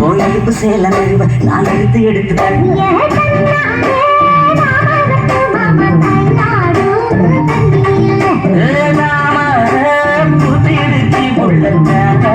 கோயெழுப்பு சேல நழுவ நான் எடுத்து எடுத்து புத்திருச்சி பொள்ளத்தாங்க